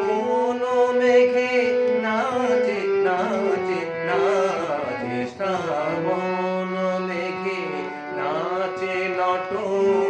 কোনো মেঘে নাচে নাচে নাচে শ্রাবণ মেঘে নাচে নটন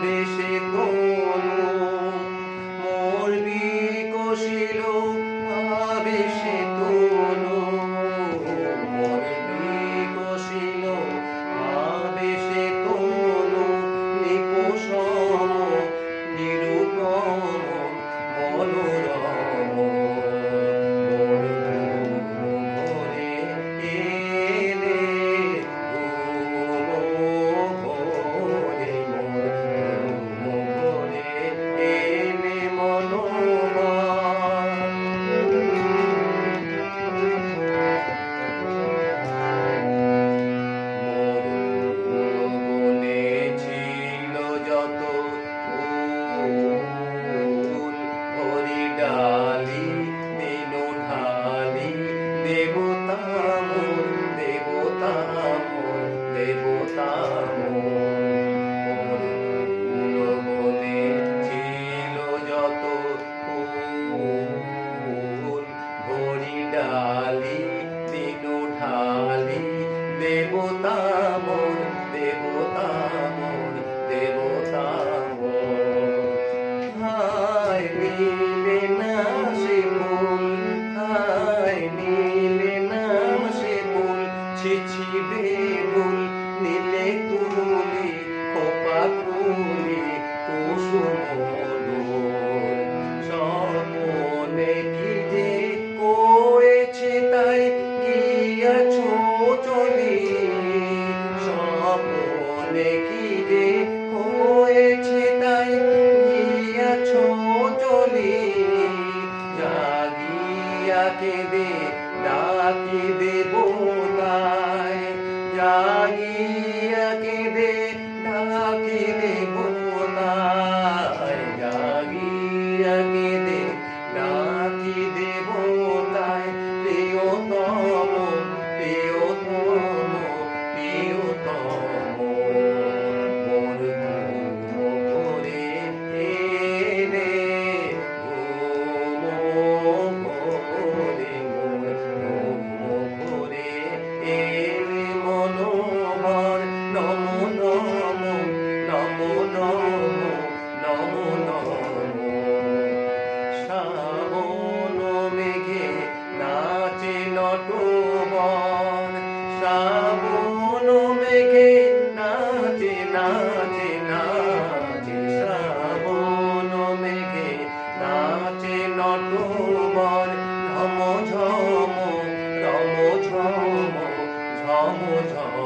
saber দেবতা ಯಾಗಿ Oh. home.